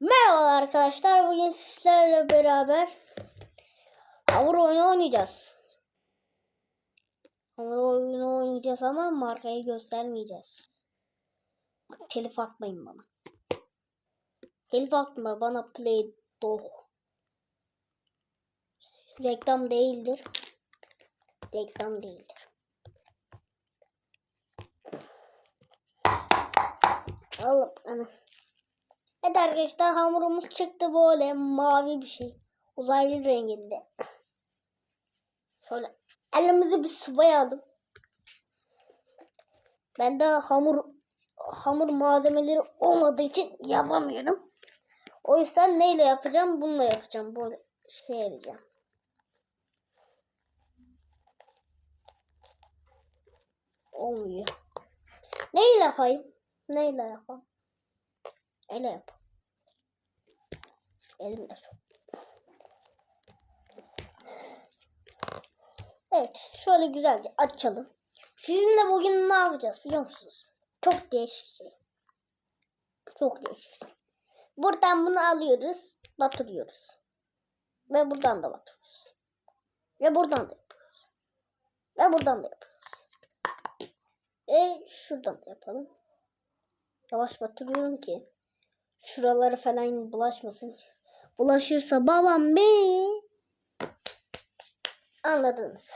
Merhaba arkadaşlar. Bugün sizlerle beraber hamur oyunu oynayacağız. Hamur oyunu oynayacağız ama markayı göstermeyeceğiz. Bak, telif atmayın bana. Telif atma bana play dog. Reklam değildir. Reklam değildir. Allah ana. Evet arkadaşlar hamurumuz çıktı böyle mavi bir şey. Uzaylı renginde. Şöyle elimizi bir sıvayalım. Ben de hamur hamur malzemeleri olmadığı için yapamıyorum. O yüzden neyle yapacağım? Bununla yapacağım. Böyle şey edeceğim. Olmuyor. Neyle yapayım? Neyle yapayım? Öyle yap. Elimle şu. Evet. Şöyle güzelce açalım. Sizinle bugün ne yapacağız biliyor musunuz? Çok değişik şey. Çok değişik şey. Buradan bunu alıyoruz. Batırıyoruz. Ve buradan da batırıyoruz. Ve buradan da yapıyoruz. Ve buradan da yapıyoruz. E şuradan da yapalım. Yavaş batırıyorum ki şuraları falan bulaşmasın. Bulaşırsa babam beni anladınız.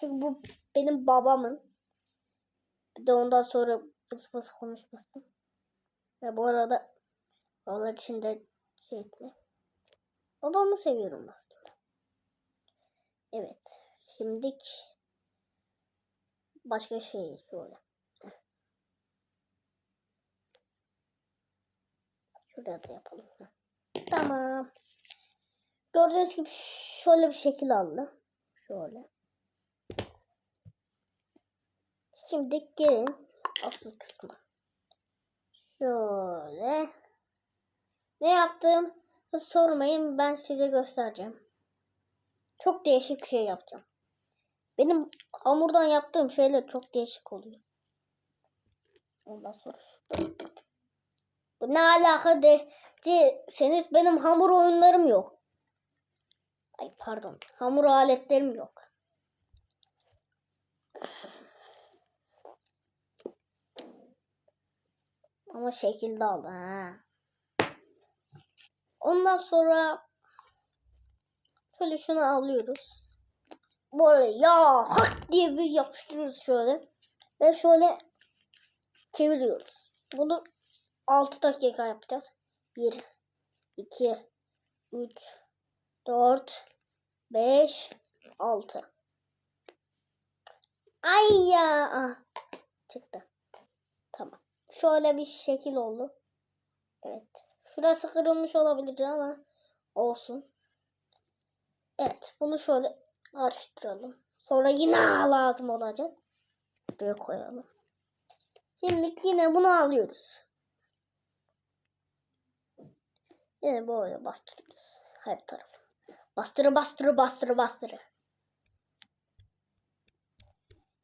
Çünkü bu benim babamın. Bir de ondan sonra bıs bıs konuşmasın. Ve bu arada onlar için de şey etme. Babamı seviyorum aslında. Evet. Şimdilik başka şey şöyle. Şurada da yapalım. Tamam. Gördüğünüz gibi şöyle bir şekil aldı. Şöyle. Şimdi gelin asıl kısmı. Şöyle. Ne yaptım? Sormayın ben size göstereceğim. Çok değişik bir şey yapacağım. Benim hamurdan yaptığım şeyler çok değişik oluyor. Ondan sonra bu ne alaka deseniz benim hamur oyunlarım yok. Ay pardon. Hamur aletlerim yok. Ama şekilde aldı ha. Ondan sonra şöyle şunu alıyoruz. Böyle ya hak diye bir yapıştırıyoruz şöyle. Ve şöyle çeviriyoruz. Bunu 6 dakika yapacağız. 1, 2, 3, 4, 5, 6. Ay ya. Ah, çıktı. Tamam. Şöyle bir şekil oldu. Evet. Şurası kırılmış olabilir ama olsun. Evet. Bunu şöyle açtıralım. Sonra yine lazım olacak. Böyle koyalım. Şimdi yine bunu alıyoruz. Yine böyle bastırıyoruz. Her tarafı. Bastırı bastırı bastırı bastırı.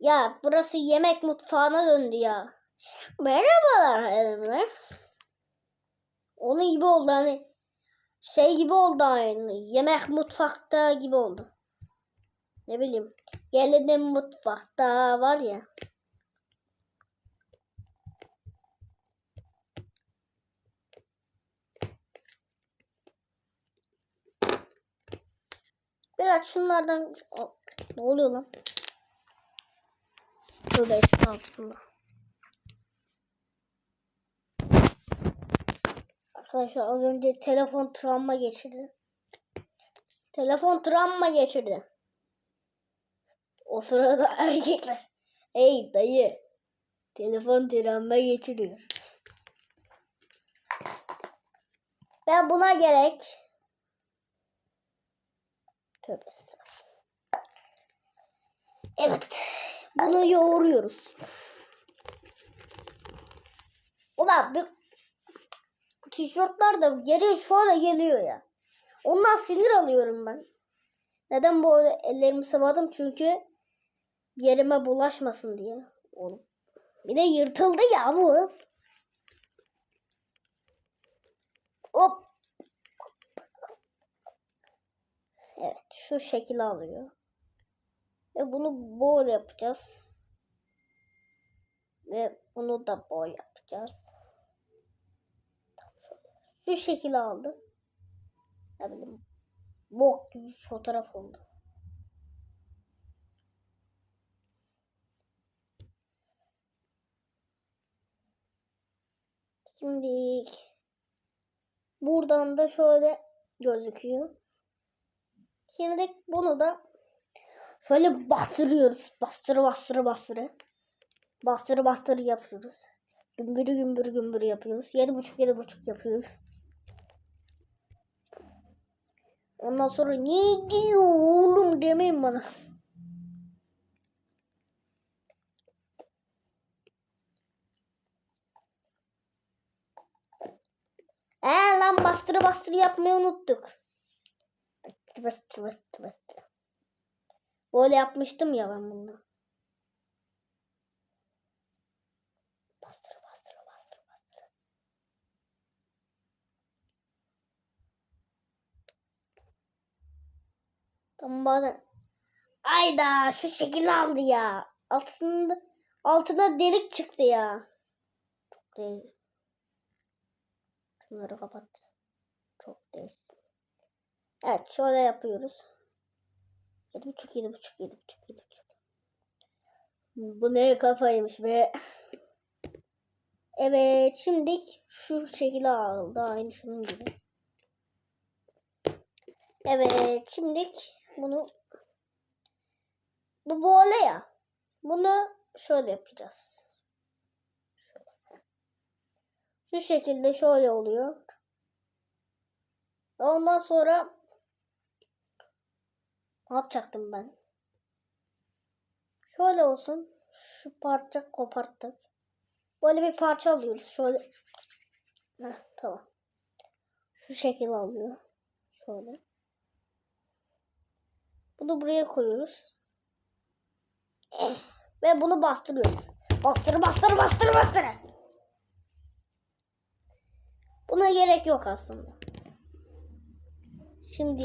Ya burası yemek mutfağına döndü ya. Merhabalar hanımlar. Onun gibi oldu hani. Şey gibi oldu aynı. Yemek mutfakta gibi oldu. Ne bileyim. Gelelim mutfakta var ya. Biraz şunlardan... Ne oluyor lan? Tövbe estağfurullah. Arkadaşlar az önce telefon travma geçirdi. Telefon travma geçirdi. O sırada erkekler. Hey dayı. Telefon travma geçiriyor. Ben buna gerek Tövbe. Evet. Bunu yoğuruyoruz. Ulan bu, bu tişörtler de geri şöyle geliyor ya. Ondan sinir alıyorum ben. Neden böyle ellerimi sıvadım? Çünkü yerime bulaşmasın diye. Oğlum. Bir de yırtıldı ya bu. Hop. Şu şekil alıyor. Ve bunu bol yapacağız. Ve bunu da bol yapacağız. Şu şekil aldı. Ne bileyim. Bok gibi fotoğraf oldu. Şimdi buradan da şöyle gözüküyor. Şimdi bunu da şöyle bastırıyoruz. Bastırı bastırı bastırı. Bastırı bastırı yapıyoruz. Gümbürü gümbürü gümbürü yapıyoruz. Yedi buçuk yedi buçuk yapıyoruz. Ondan sonra ne diyor oğlum demeyin bana. Ee lan bastırı bastırı yapmayı unuttuk. Bastırı bastırı bastırı bastırı. Böyle yapmıştım ya ben bunu. Bastırı. Tamam bana. Ayda şu şekil aldı ya. Altında altına delik çıktı ya. Çok değil. Şunları kapat. Çok değil. Evet şöyle yapıyoruz. Yedi buçuk, yedi buçuk, yedi buçuk, yedi buçuk. Bu ne kafaymış be. Evet şimdi şu şekilde aldı. Aynı şunun gibi. Evet şimdi bunu bu böyle ya. Bunu şöyle yapacağız. Şu şekilde şöyle oluyor. Ondan sonra ne yapacaktım ben? Şöyle olsun. Şu parça koparttık. Böyle bir parça alıyoruz. Şöyle. Heh, tamam. Şu şekil alıyor. Şöyle. Bunu buraya koyuyoruz. Eh, Ve bunu bastırıyoruz. Bastır bastır bastır bastır. Buna gerek yok aslında. Şimdi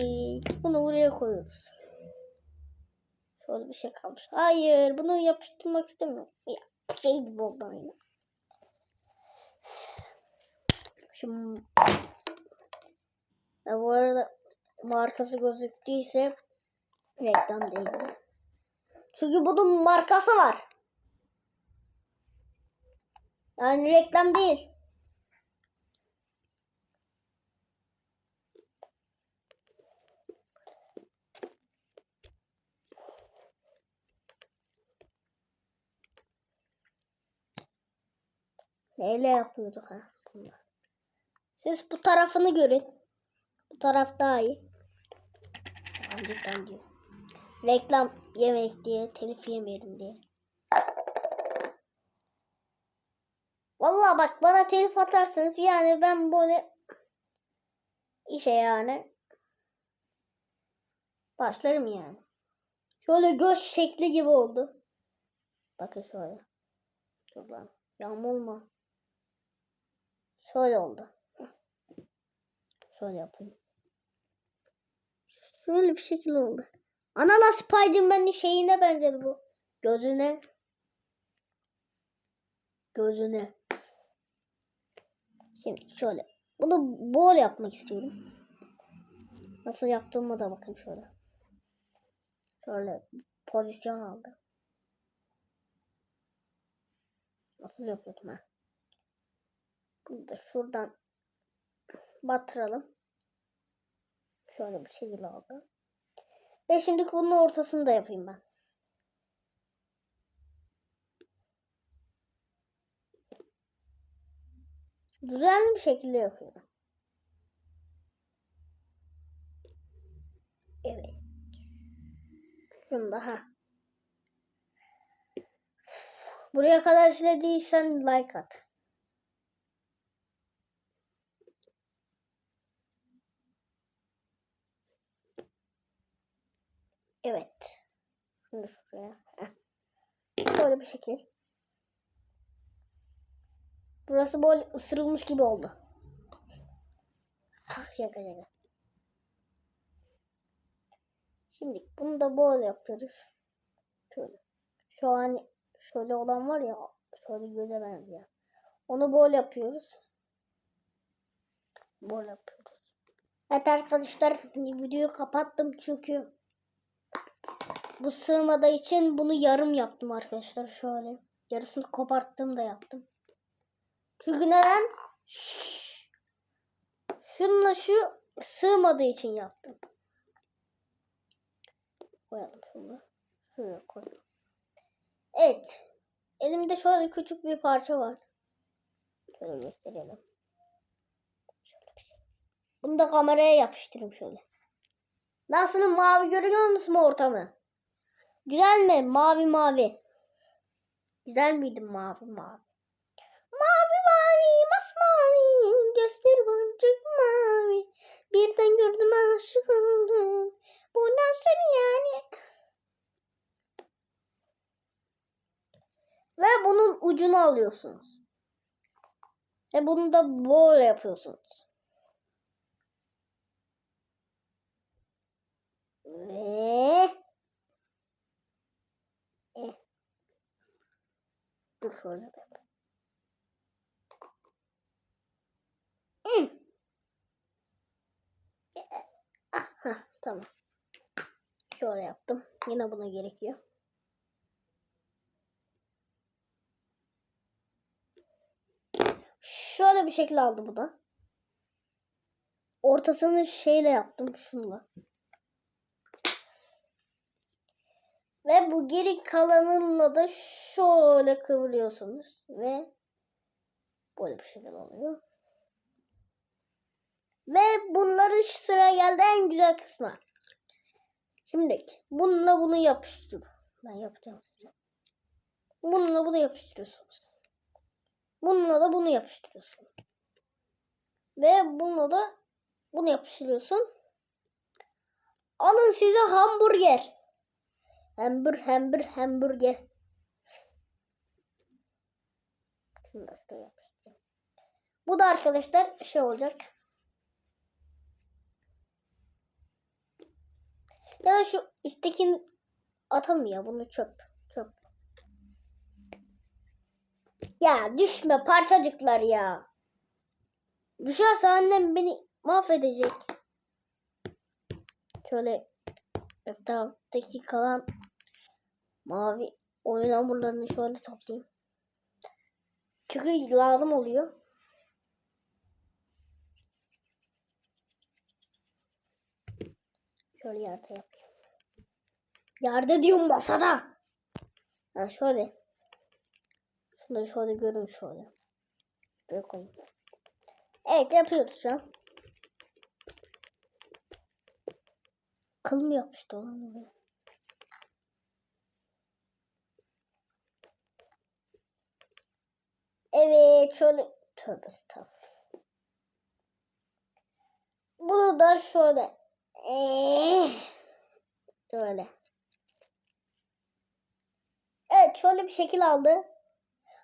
bunu buraya koyuyoruz. Şöyle bir şey kalmış. Hayır bunu yapıştırmak istemiyorum. Ya şey gibi oldu aynı. Şimdi ya bu arada markası gözüktüyse reklam değil. Çünkü bunun markası var. Yani reklam değil. Neyle yapıyorduk ha? Siz bu tarafını görün. Bu taraf daha iyi. Cidden diyor. Reklam yemek diye, telif yemeyelim diye. Vallahi bak bana telif atarsanız yani ben böyle işe yani başlarım yani. Şöyle göz şekli gibi oldu. Bakın şöyle. Dur lan. Yağmurma. Şöyle oldu. Şöyle yapayım. Şöyle bir şekil oldu. Ananas Spiderman'in şeyine benzedi bu. Gözüne. Gözüne. Şimdi şöyle. Bunu bol yapmak istiyorum. Nasıl yaptığıma da bakın şöyle. Şöyle pozisyon aldı. Nasıl yapıyordum ha? Bunu da şuradan batıralım. Şöyle bir şekilde oldu. Ve şimdi bunun ortasını da yapayım ben. Düzenli bir şekilde yapıyorum. Evet. Şunu da ha. Buraya kadar izlediysen like at. Evet. Şunu şuraya. Heh. Şöyle bir şekil. Burası böyle ısırılmış gibi oldu. Ah şaka şaka. Şimdi bunu da böyle yapıyoruz. Şöyle. Şu an şöyle olan var ya şöyle göze benziyor. Onu böyle yapıyoruz. Böyle yapıyoruz. Evet arkadaşlar videoyu kapattım çünkü bu sığmadığı için bunu yarım yaptım arkadaşlar şöyle. Yarısını koparttım da yaptım. Çünkü neden? Şununla şu sığmadığı için yaptım. Koyalım şunu. Şuraya koyalım. Evet. Elimde şöyle küçük bir parça var. Şöyle gösterelim. Şey. Bunu da kameraya yapıştırayım şöyle. Nasıl mavi görüyor musun ortamı? Güzel mi? Mavi mavi. Güzel miydi mavi mavi? Mavi mavi masmavi göster boncuk mavi. Birden gördüm aşık oldum. Bu nasıl yani? Ve bunun ucunu alıyorsunuz. Ve bunu da böyle yapıyorsunuz. Ve Dur şöyle yapayım. Hmm. Ah, tamam. Şöyle yaptım. Yine buna gerekiyor. Şöyle bir şekil aldı bu da. Ortasını şeyle yaptım şunla. Ve bu geri kalanınla da şöyle kıvırıyorsunuz. Ve böyle bir şekil oluyor. Ve bunları sıra geldi en güzel kısmı. Şimdi bununla bunu yapıştır. Ben yapacağım size. Bununla bunu yapıştırıyorsunuz. Bununla da bunu yapıştırıyorsun. Ve bununla da bunu yapıştırıyorsun. Alın size hamburger. Hambur hambur hamburger. Bu da arkadaşlar şey olacak. Ya da şu üsttekini atalım ya bunu çöp. Çöp. Ya düşme parçacıklar ya. Düşerse annem beni mahvedecek. Şöyle etraftaki kalan mavi oyun hamurlarını şöyle toplayayım. Çünkü lazım oluyor. Şöyle yerde yapayım. Yerde diyorum masada. Ha şöyle. Da şöyle görün şöyle. Böyle koyayım. Evet yapıyoruz şu an. Kıl mı yapmıştı lan? Evet şöyle tövbe estağfurullah. Bunu da şöyle Eh, böyle. Evet şöyle bir şekil aldı.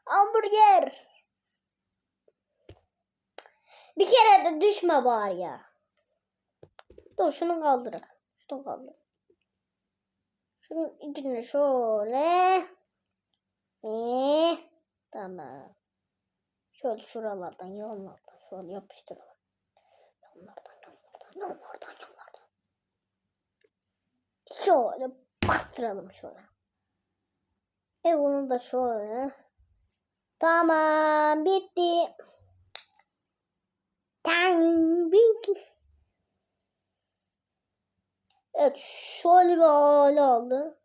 Hamburger. Bir kere de düşme bari ya. Dur şunu kaldırak. Şunu kaldır. Şunun içine şöyle. Ee, tamam. Şöyle şuralardan, yanlardan şöyle yapıştıralım. Yanlardan, yanlardan, yanlardan, yanlardan. Şöyle bastıralım şöyle. E bunu da şöyle. Tamam bitti. Tamam bitti. Evet şöyle bir hale aldı.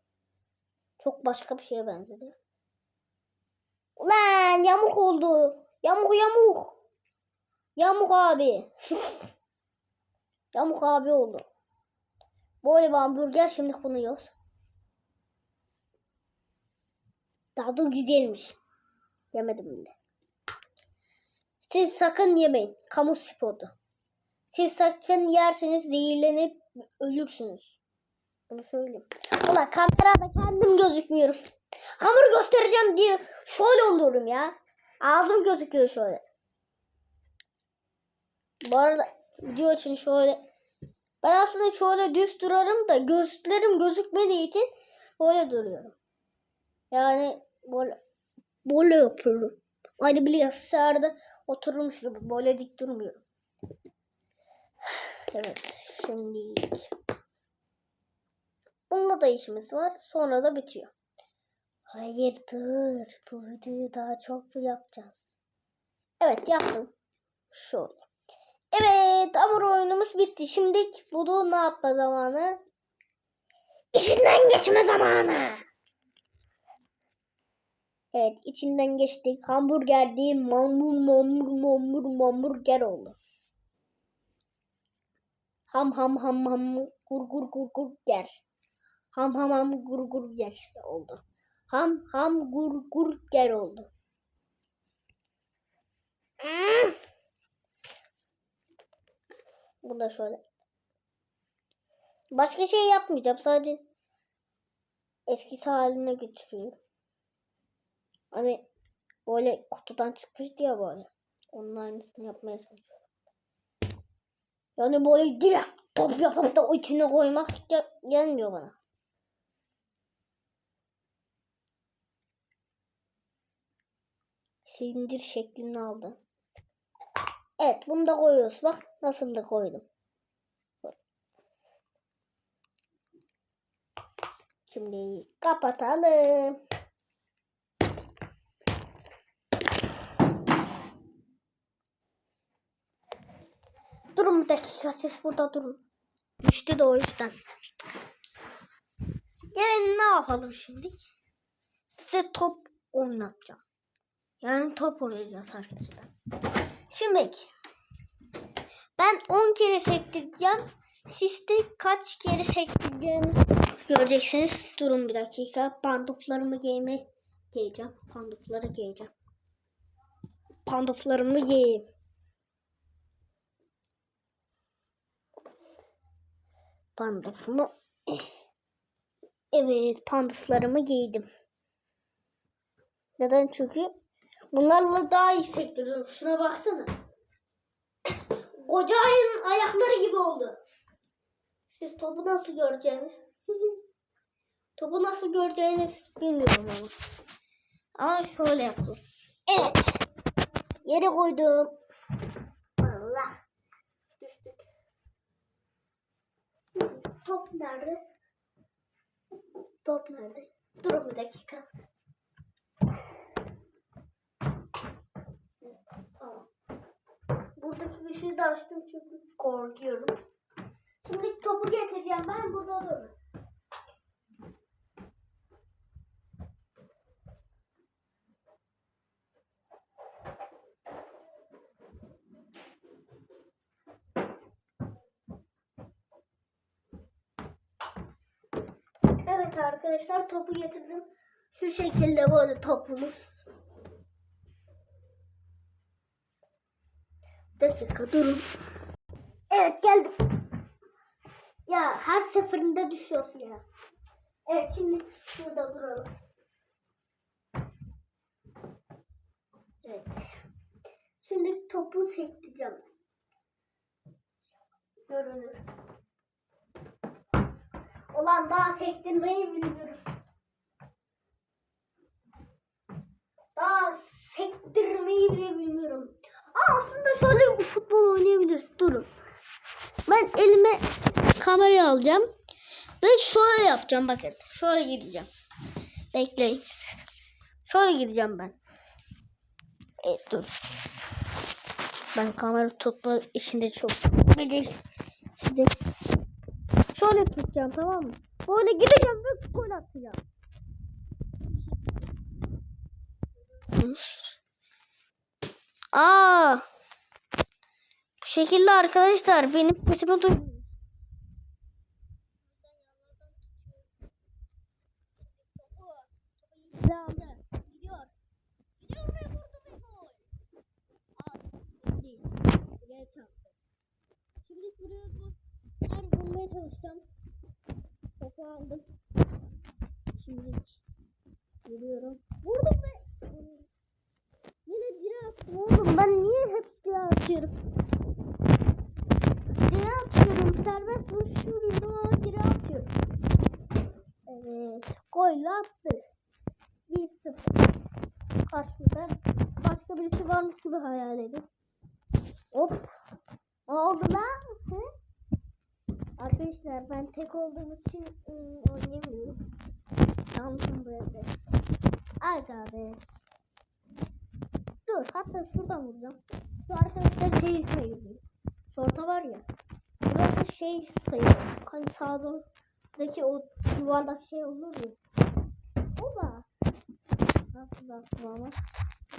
Çok başka bir şeye benzedi. Ulan yamuk oldu. Yamuk yamuk. Yamuk abi. yamuk abi oldu. Böyle bir hamburger şimdi bunu yiyoruz. Tadı güzelmiş. Yemedim bile. Siz sakın yemeyin. Kamu sporu. Siz sakın yerseniz zehirlenip ölürsünüz. Bunu söyleyeyim. Ulan kamerada kendim gözükmüyorum. Hamur göstereceğim diye şöyle oluyorum ya. Ağzım gözüküyor şöyle. Bu arada video için şöyle Ben aslında şöyle düz durarım da gözlerim gözükmediği için böyle duruyorum. Yani böyle böyle yapıyorum. Aynı bilgisayarda oturmuş gibi böyle dik durmuyorum. Evet şimdi bununla da işimiz var. Sonra da bitiyor. Hayırdır bu videoyu daha çok yapacağız? Evet yaptım. Şöyle. Evet hamur oyunumuz bitti. Şimdi bunu ne yapma zamanı? İçinden geçme zamanı. Evet içinden geçtik. Hamburger değil mamur mamur mamur mamurger oldu. Ham ham ham ham gur gur gur gur ger. Ham ham ham gur gur ger oldu. Ham ham gur gur ger oldu. Bu da şöyle. Başka şey yapmayacağım. Sadece eskisi haline getiriyorum. Hani böyle kutudan çıkmıştı ya böyle. Onun aynısını yapmaya çalışıyorum. Yani böyle direkt top yapıp da o içine koymak gel- gelmiyor bana. Silindir şeklini aldı. Evet bunu da koyuyoruz. Bak nasıl da koydum. Şimdi kapatalım. Durun bir dakika siz burada durun. Düştü de o yüzden. Gelin ne yapalım şimdi? Size top oynatacağım. Yani top oynayacağız arkadaşlar. Şimdi ben 10 kere sektireceğim. Siz de kaç kere sektireceğini göreceksiniz. Durun bir dakika. Panduflarımı giyme giyeceğim. Pandufları giyeceğim. Panduflarımı giyeyim. Pandufumu Evet panduflarımı giydim. Neden? Çünkü bunlarla daha iyi sektiriyorum. Şuna baksana. Koca ayının ayakları gibi oldu. Siz topu nasıl göreceğiniz? topu nasıl göreceğiniz bilmiyorum ama. Ama şöyle yapalım. Evet. Yere koydum. Allah. Top nerede? Top nerede? Dur bir dakika. Buradaki ışığı da açtım çünkü korkuyorum. Şimdi topu getireceğim. Ben burada durun. Evet arkadaşlar topu getirdim. Şu şekilde böyle topumuz. Bir dakika durun. Evet geldim. Ya her seferinde düşüyorsun ya. Evet şimdi şurada duralım. Evet. Şimdi topu sektireceğim. Görünür. Ulan daha sektirmeyi bilmiyorum. Daha sektirmeyi bile bilmiyorum. Aa, aslında şöyle futbol oynayabiliriz. Durun. Ben elime kamerayı alacağım. Ve şöyle yapacağım bakın. Şöyle gideceğim. Bekleyin. Şöyle gideceğim ben. Evet dur. Ben kamera tutma işinde çok beceriksizim. Şöyle tutacağım tamam mı? Böyle gideceğim ve gol atacağım. Aa! Bu şekilde arkadaşlar benim sesimi duyuyor. Gidiyor. Gidiyor ve vurdu ve gol. Aa, değil. Buraya çarptı. Şimdi buraya goller bulmaya çalışacağım. Topu aldım. Şimdi geliyorum. Vurdum ve yine dire attım oğlum. Ben niye hep dire atıyorum? Dire atıyorum. Serbest vuruş koşuyorum ama geri atıyorum. Evet. Golle attık. 1-0. Karşımda başka birisi varmış gibi hayal edin. Hop. Oldu lan? He? Arkadaşlar ben tek olduğum için ım, oynayamıyorum. Yalnızım bu evde. Aga be. Dur hatta şuradan vuracağım. Şu arkadaşlar şey gidiyor. Şorta var ya. Burası şey sayılır. Hani sağdaki o yuvarlak şey olur ya. Oba. Nasıl da aklıma